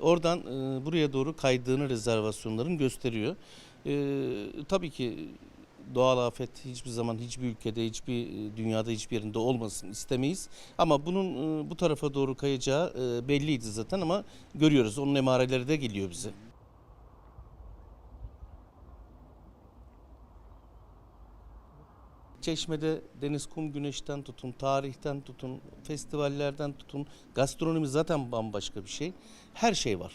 oradan e, buraya doğru kaydığını rezervasyonların gösteriyor. E, tabii ki doğal afet hiçbir zaman hiçbir ülkede, hiçbir e, dünyada hiçbir yerinde olmasın istemeyiz. Ama bunun e, bu tarafa doğru kayacağı e, belliydi zaten ama görüyoruz. Onun emareleri de geliyor bize. Çeşme'de deniz, kum, güneşten tutun, tarihten tutun, festivallerden tutun, gastronomi zaten bambaşka bir şey. Her şey var.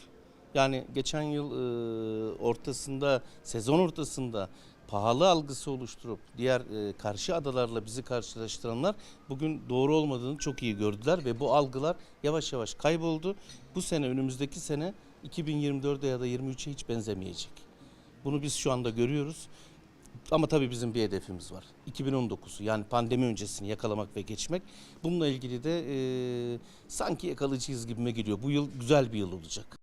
Yani geçen yıl e, ortasında, sezon ortasında pahalı algısı oluşturup diğer e, karşı adalarla bizi karşılaştıranlar bugün doğru olmadığını çok iyi gördüler ve bu algılar yavaş yavaş kayboldu. Bu sene önümüzdeki sene 2024'e ya da 23'e hiç benzemeyecek. Bunu biz şu anda görüyoruz. Ama tabii bizim bir hedefimiz var. 2019'u yani pandemi öncesini yakalamak ve geçmek. Bununla ilgili de e, sanki yakalayacağız gibime geliyor. Bu yıl güzel bir yıl olacak.